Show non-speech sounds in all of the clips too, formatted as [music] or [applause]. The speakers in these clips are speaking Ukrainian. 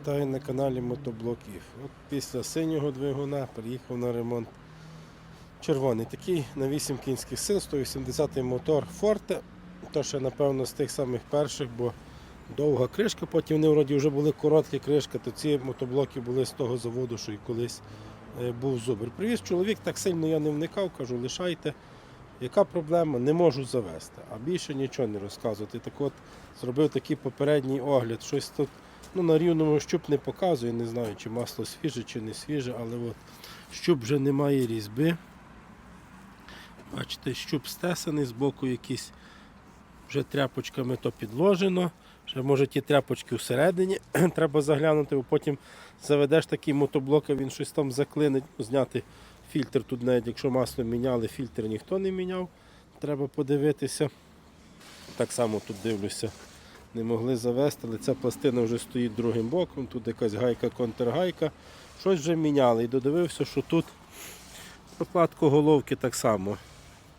Вітаю на каналі Мотоблоків. От після синього двигуна приїхав на ремонт червоний. Такий на 8 кінських сил, 180 мотор Forte. То ще напевно з тих самих перших, бо довга кришка, потім вони вроді вже були короткі кришка, то ці мотоблоки були з того заводу, що і колись е, був зубр. Привіз чоловік, так сильно я не вникав, кажу, лишайте. Яка проблема? Не можу завести, а більше нічого не розказувати. Так от зробив такий попередній огляд. Щось тут ну, на рівному щуп не показує, не знаю, чи масло свіже, чи не свіже, але от щуп вже немає різьби. Бачите, щуп стесаний, збоку якісь вже тряпочками то підложено. Ще може ті тряпочки всередині [clears throat] треба заглянути, бо потім заведеш такий мотоблок, а він щось там заклинить, зняти фільтр тут навіть, якщо масло міняли, фільтр ніхто не міняв. Треба подивитися. Так само тут дивлюся. Не могли завести, але ця пластина вже стоїть другим боком, тут якась гайка, контргайка. Щось вже міняли. І додивився, що тут прокладка головки так само.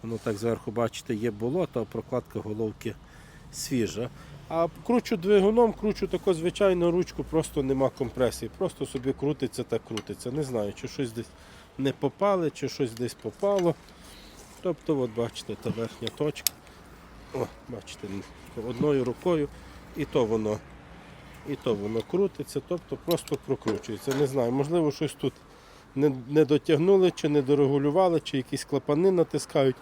Воно так зверху, бачите, є болото, а прокладка головки свіжа. А кручу двигуном, кручу таку звичайну ручку, просто нема компресії. Просто собі крутиться та крутиться. Не знаю, чи щось десь не попали, чи щось десь попало. Тобто, от бачите, та верхня точка. О, бачите, одною рукою і то воно, і то воно крутиться, тобто просто прокручується. Не знаю, можливо, щось тут не, не дотягнули, чи не дорегулювали, чи якісь клапани натискають.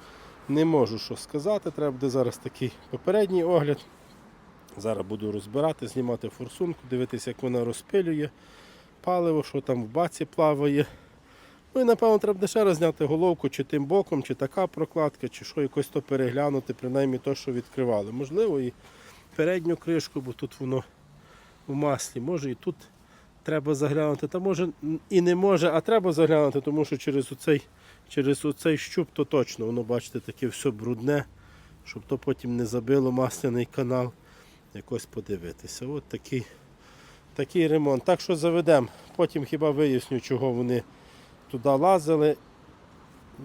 Не можу що сказати. Треба буде зараз такий попередній огляд. Зараз буду розбирати, знімати форсунку, дивитися, як вона розпилює паливо, що там в баці плаває. Ну і напевно треба буде ще раз зняти головку, чи тим боком, чи така прокладка, чи що якось то переглянути, принаймні то, що відкривали. Можливо, і передню кришку, бо тут воно в маслі. Може і тут треба заглянути. Та може і не може, а треба заглянути, тому що через оцей, через оцей щуп то точно воно, бачите, таке все брудне, щоб то потім не забило масляний канал. Якось подивитися. От такий, такий ремонт. Так що заведемо. Потім хіба виясню, чого вони туди лазили,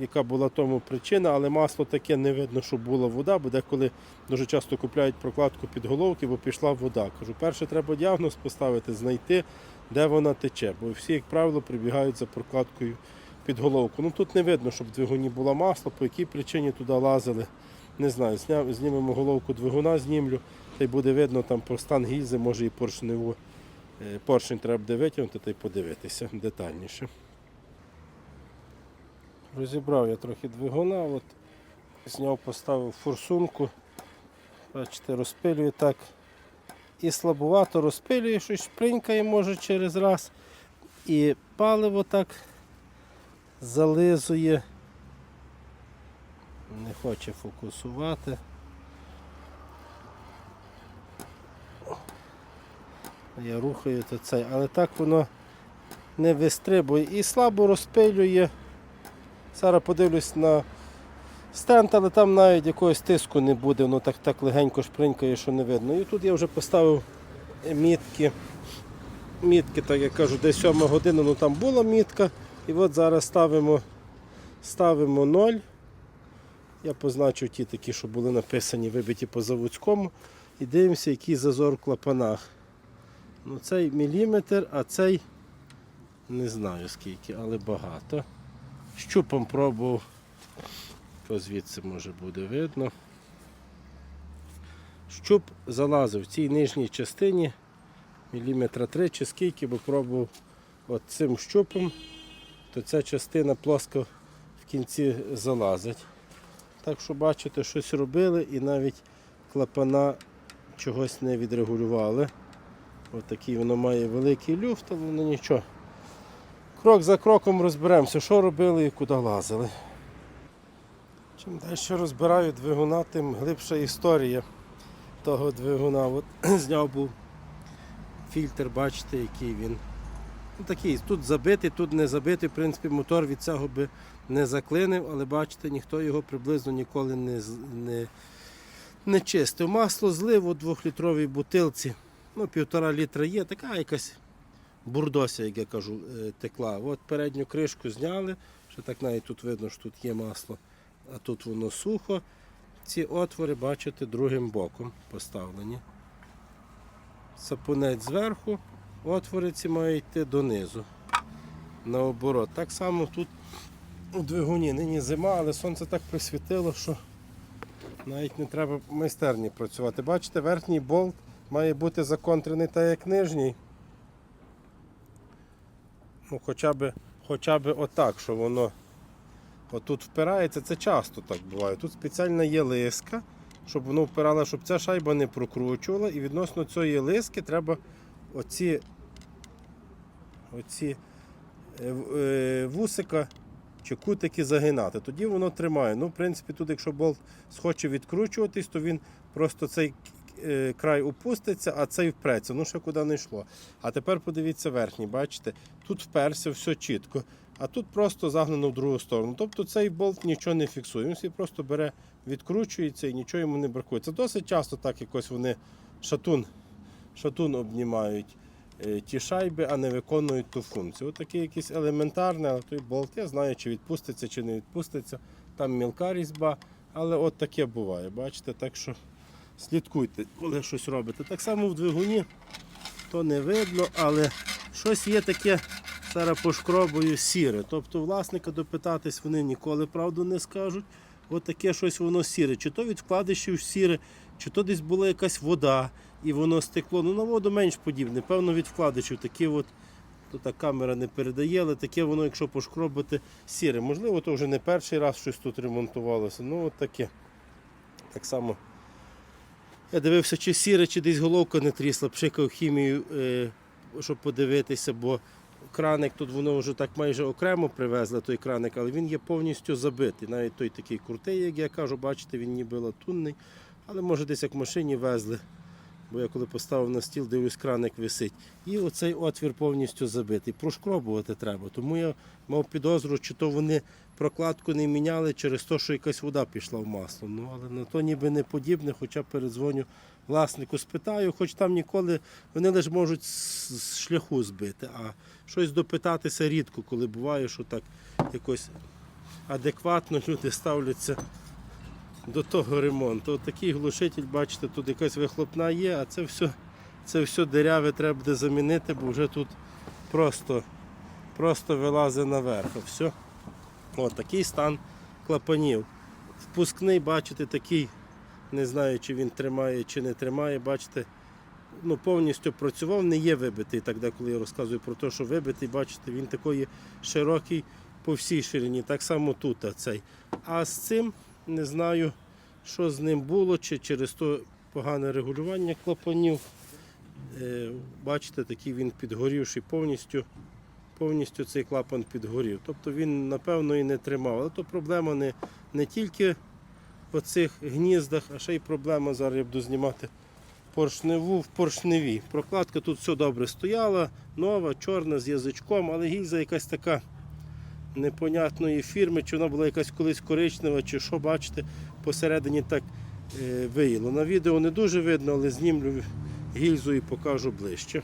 яка була тому причина, але масло таке не видно, що була вода, бо деколи дуже часто купляють прокладку під головки, бо пішла вода. Кажу, перше треба діагноз поставити, знайти, де вона тече. Бо всі, як правило, прибігають за прокладкою під головку. Ну тут не видно, щоб в двигуні було масло, по якій причині туди лазили. Не знаю, зня- знімемо головку двигуна, знімлю, та й буде видно там по стан гільзи, може і поршневу. е, Поршень треба буде витягнути та й подивитися детальніше. Розібрав я трохи двигуна, от зняв, поставив форсунку. Бачите, розпилює так. І слабувато розпилює, щось шпринькає може через раз. І паливо так зализує. Не хоче фокусувати. Я рухаю то цей, але так воно не вистрибує і слабо розпилює. Зараз подивлюсь на стенд, але там навіть якогось тиску не буде, воно так, так легенько шпринькає, що не видно. І тут я вже поставив мітки. Мітки, так я кажу, десь 7 година, ну там була мітка. І от зараз ставимо, ставимо 0. Я позначу ті такі, що були написані, вибиті по заводському. І дивимося, який зазор в клапанах. Ну, цей міліметр, а цей не знаю скільки, але багато. Щупом пробував, то звідси може буде видно. Щуп залазив в цій нижній частині міліметра 3 чи скільки, бо пробував цим щупом, то ця частина плоско в кінці залазить. Так що бачите, щось робили і навіть клапана чогось не відрегулювали. Ось такий воно має великий люфт, але нічого. Крок за кроком розберемося, що робили і куди лазили. Чим далі розбираю двигуна, тим глибша історія того двигуна. От [clears throat] зняв був фільтр, бачите, який він. Ну, такий, тут забитий, тут не забитий. В принципі, мотор від цього би не заклинив, але бачите, ніхто його приблизно ніколи не, не, не чистив. Масло злив у двохлітровій бутилці. Ну, півтора літра є, така якась бурдося, як я кажу, е, текла. От передню кришку зняли, що так навіть тут видно, що тут є масло, а тут воно сухо. Ці отвори, бачите, другим боком поставлені. Сапунець зверху, отвори ці мають йти донизу. Наоборот. Так само тут у двигуні. Нині зима, але сонце так присвітило, що навіть не треба в майстерні працювати. Бачите, верхній болт має бути законтрений так як нижній. Ну, хоча б, хоча б отак, що воно отут впирається, це часто так буває. Тут спеціальна є лиска, щоб воно впирало, щоб ця шайба не прокручувала. І відносно цієї лиски треба оці, оці е, е, вусика чи кутики загинати. Тоді воно тримає. Ну, в принципі, тут, якщо болт схоче відкручуватись, то він просто цей край опуститься, а цей впреться. Ну, ще куди не йшло. А тепер подивіться верхній, бачите, тут вперся все чітко, а тут просто загнано в другу сторону. Тобто цей болт нічого не фіксує. Він собі просто бере, відкручується і нічого йому не бракує. Це досить часто так якось вони шатун, шатун обнімають е, ті шайби, а не виконують ту функцію. Ось такий якийсь елементарний, але той болт, я знаю, чи відпуститься, чи не відпуститься. Там мілка різьба, але от таке буває. Бачите, так що слідкуйте, коли щось робите. Так само в двигуні то не видно, але щось є таке зараз пошкробою сіре. Тобто власника допитатись вони ніколи правду не скажуть. От таке щось воно сіре. Чи то від вкладишів сіре, чи то десь була якась вода і воно стекло. Ну на воду менш подібне. Певно, від вкладишів такі от. То та камера не передає, але таке воно, якщо пошкробити, сіре. Можливо, то вже не перший раз щось тут ремонтувалося. Ну от таке. Так само. Я дивився, чи сіре, чи десь головка не трісла, пшикав хімію, е, щоб подивитися, бо краник тут воно вже так майже окремо привезли, той краник, але він є повністю забитий. Навіть той такий крутий, як я кажу, бачите, він ніби латунний, але може десь як в машині везли. Бо я коли поставив на стіл, дивлюсь, краник висить. І оцей отвір повністю забитий. Прошкробувати треба. Тому я мав підозру, чи то вони прокладку не міняли через те, що якась вода пішла в масло. Ну, але на то ніби не подібне, хоча передзвоню власнику, спитаю, хоч там ніколи вони лише можуть з шляху збити, а щось допитатися рідко, коли буває, що так якось адекватно люди ставляться до того ремонту. От такий глушитель, бачите, тут якась вихлопна є, а це все, це все диряве треба буде замінити, бо вже тут просто, просто вилазить наверх. Все. От такий стан клапанів. Впускний, бачите, такий, не знаю, чи він тримає, чи не тримає, бачите, ну, повністю працював, не є вибитий. Так коли я розказую про те, що вибитий, бачите, він такий широкий по всій ширині. Так само тут цей. А з цим не знаю, що з ним було, чи через то погане регулювання клапанів. Е, Бачите, такий він підгорівший повністю. Повністю цей клапан підгорів. Тобто він, напевно, і не тримав. Але то проблема не, не тільки в цих гніздах, а ще й проблема, зараз я буду знімати поршневу в поршневі. Прокладка тут все добре стояла, нова, чорна з язичком, але гільза якась така непонятної фірми, чи вона була якась колись коричнева, чи що, бачите, посередині так е, виїло. На відео не дуже видно, але знімлю гільзу і покажу ближче.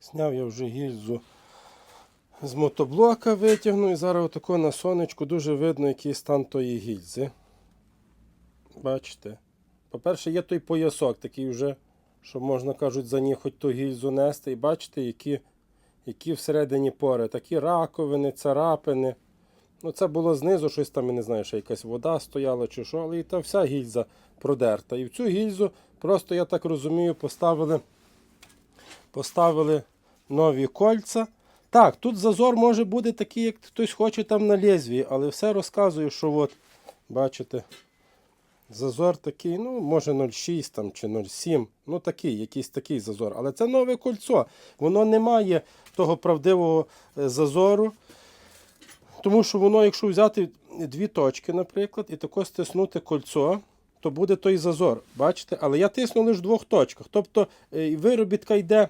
Зняв я вже гільзу з мотоблока, витягну і зараз отако на сонечку дуже видно, який стан тої гільзи. Бачите? По-перше, є той поясок, такий вже, що можна кажуть, за ній хоч ту гільзу нести. І бачите, які, які всередині пори. Такі раковини, царапини. Ну, це було знизу, щось там, я не знаю, що якась вода стояла чи що, але і та вся гільза продерта. І в цю гільзу просто, я так розумію, поставили, поставили нові кольця. Так, тут зазор може бути такий, як хтось хоче там на лезвії, але все розказую, що от, бачите, зазор такий, ну, може 0,6 там, чи 0,7, ну такий, якийсь такий зазор. Але це нове кольцо. Воно не має того правдивого е, зазору. Тому що воно, якщо взяти дві точки, наприклад, і тако стиснути кольцо, то буде той зазор. Бачите? Але я тисну лише в двох точках. Тобто е, виробітка йде.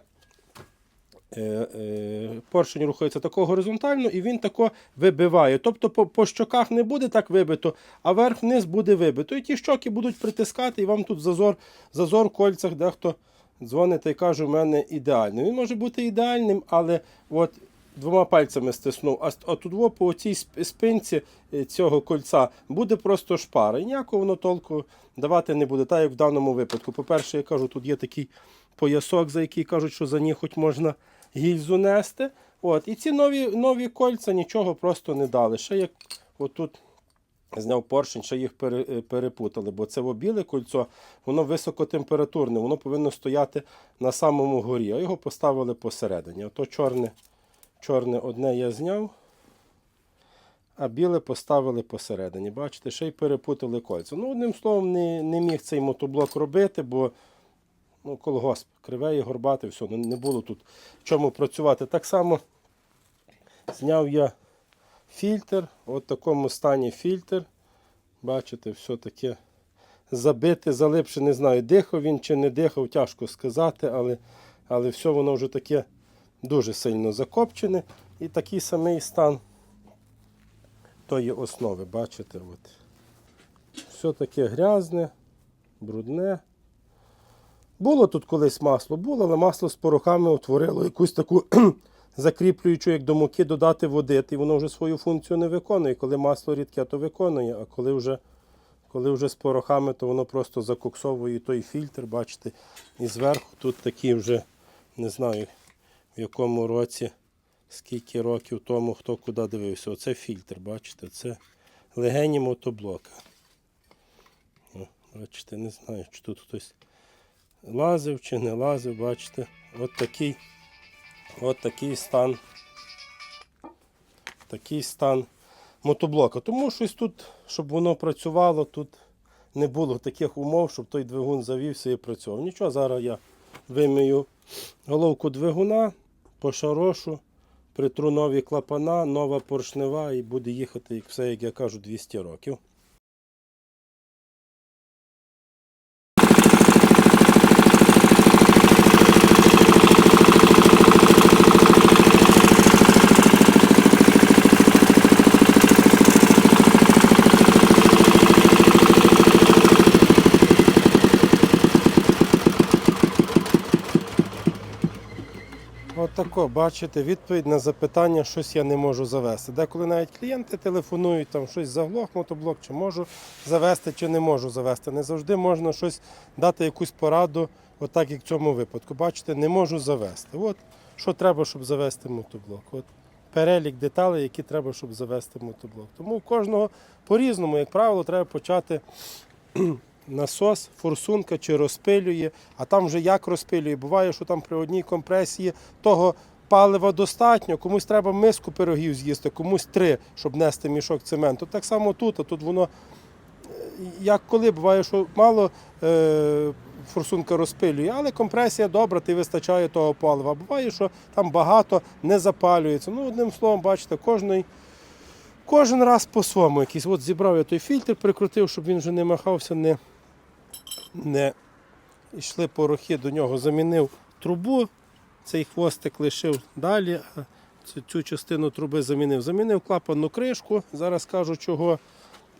Е, е, Поршень рухається тако горизонтально і він тако вибиває. Тобто по, по щоках не буде так вибито, а верх-вниз буде вибито. І ті щоки будуть притискати, і вам тут зазор, зазор в кольцях дехто дзвонить і каже, у мене ідеальний. Він може бути ідеальним, але от двома пальцями стиснув, а, а тут по цій спинці е, цього кольця буде просто шпара. І ніякого воно толку давати не буде, так як в даному випадку. По-перше, я кажу, тут є такий поясок, за який кажуть, що за них хоч можна гільзу нести. От. І ці нові, нові кольця нічого просто не дали. Ще як отут зняв поршень, ще їх е, перепутали, бо це біле кольцо, воно високотемпературне, воно повинно стояти на самому горі, а його поставили посередині. Ото чорне, чорне одне я зняв, а біле поставили посередині. Бачите, ще й перепутали кольця. Ну, одним словом, не, не міг цей мотоблок робити, бо ну, колгосп, криве горбати, все, ну, не було тут чому працювати. Так само зняв я фільтр, от в такому стані фільтр. Бачите, все таке забите, залипше, не знаю, дихав він чи не дихав, тяжко сказати, але, але все воно вже таке дуже сильно закопчене. І такий самий стан тої основи, бачите, от. все таке грязне, брудне. Було тут колись масло, було, але масло з порохами утворило якусь таку [clears throat] закріплюючу, як до муки, додати води, і воно вже свою функцію не виконує. Коли масло рідке, то виконує, а коли вже, коли вже з порохами, то воно просто закоксовує той фільтр, бачите, і зверху тут такі вже, не знаю, в якому році, скільки років тому, хто куди дивився. Оце фільтр, бачите, це легені мотоблока. Бачите, не знаю, чи тут хтось лазив чи не лазив, бачите. От такий, от такий стан. Такий стан мотоблока. Тому щось тут, щоб воно працювало, тут не було таких умов, щоб той двигун завівся і працював. Нічого, зараз я вимию головку двигуна, пошарошу, притру нові клапана, нова поршнева і буде їхати, все, як я кажу, 200 років. От бачите, відповідь на запитання, щось я не можу завести. Деколи навіть клієнти телефонують, там щось заглох мотоблок, чи можу завести, чи не можу завести. Не завжди можна щось дати якусь пораду, отак як в цьому випадку. Бачите, не можу завести. От що треба, щоб завести мотоблок. От перелік деталей, які треба, щоб завести мотоблок. Тому у кожного по-різному, як правило, треба почати насос, форсунка чи розпилює, а там вже як розпилює. Буває, що там при одній компресії того палива достатньо, комусь треба миску пирогів з'їсти, комусь три, щоб нести мішок цементу. Так само тут, а тут воно е, як коли буває, що мало е, форсунка розпилює, але компресія добра, ти вистачає того палива. Буває, що там багато не запалюється. Ну, одним словом, бачите, кожний. Кожен раз по-своєму якийсь. От зібрав я той фільтр, прикрутив, щоб він вже не махався, не, не йшли порохи до нього. Замінив трубу, цей хвостик лишив далі, цю, цю частину труби замінив. Замінив клапанну кришку, зараз кажу чого.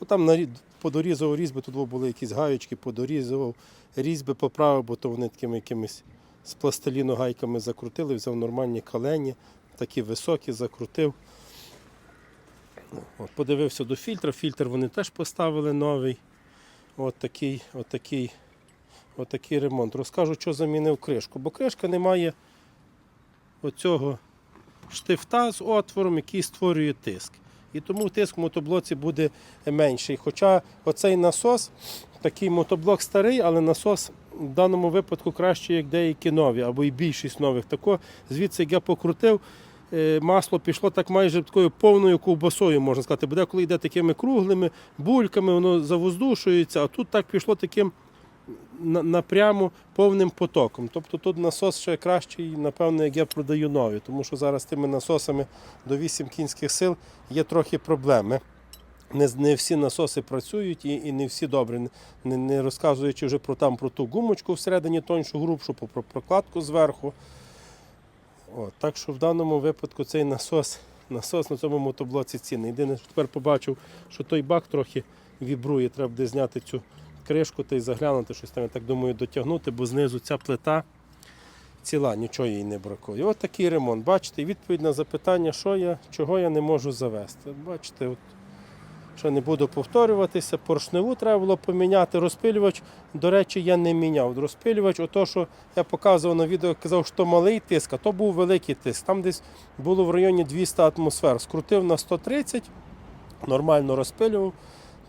Бо там подорізував різьби, тут були якісь гаючки, подорізував різьби, поправив, бо то вони такими якимись з пластиліну гайками закрутили, взяв нормальні калені, такі високі, закрутив. От, подивився до фільтра. Фільтр вони теж поставили новий. От такий, от такий, от такий ремонт. Розкажу, що замінив кришку. Бо кришка не має оцього штифта з отвором, який створює тиск. І тому тиск в мотоблоці буде менший. Хоча оцей насос, такий мотоблок старий, але насос в даному випадку краще, як деякі нові, або і більшість нових. Тако, звідси, як я покрутив, масло пішло так майже такою повною ковбасою, можна сказати. Буде, коли йде такими круглими бульками, воно завоздушується, а тут так пішло таким на- напряму повним потоком. Тобто тут насос ще кращий, напевно, як я продаю нові, тому що зараз тими насосами до 8 кінських сил є трохи проблеми. Не, не всі насоси працюють і, і не всі добре. Не, не розказуючи вже про там про ту гумочку всередині тоншу грубшу, про прокладку зверху. От, так що в даному випадку цей насос, насос на цьому мотоблоці цінний. Єдине, що тепер побачив, що той бак трохи вібрує, треба буде зняти цю кришку та й заглянути щось там, я так думаю, дотягнути, бо знизу ця плита. ціла, нічого їй не бракує. От такий ремонт. Бачите, відповідь на запитання, що я, чого я не можу завести. Бачите, от, що не буду повторюватися, поршневу треба було поміняти. Розпилювач, до речі, я не міняв. Розпилювач, ото, що я показував на відео, казав, що малий тиск, а то був великий тиск. Там десь було в районі 200 атмосфер. Скрутив на 130, нормально розпилював,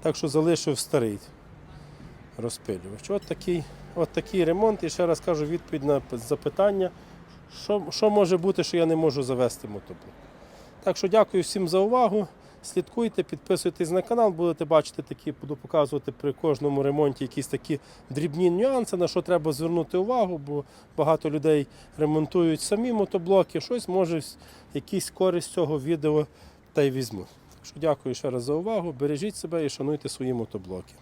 так що залишив старий розпилювач. От такий, от такий ремонт. І ще раз кажу відповідь на запитання, що, що може бути, що я не можу завести мотоблок. Так що дякую всім за увагу. Слідкуйте, підписуйтесь на канал, будете бачити такі, буду показувати при кожному ремонті якісь такі дрібні нюанси, на що треба звернути увагу, бо багато людей ремонтують самі мотоблоки, щось може якісь користь цього відео та й візьму. Так що дякую ще раз за увагу. Бережіть себе і шануйте свої мотоблоки.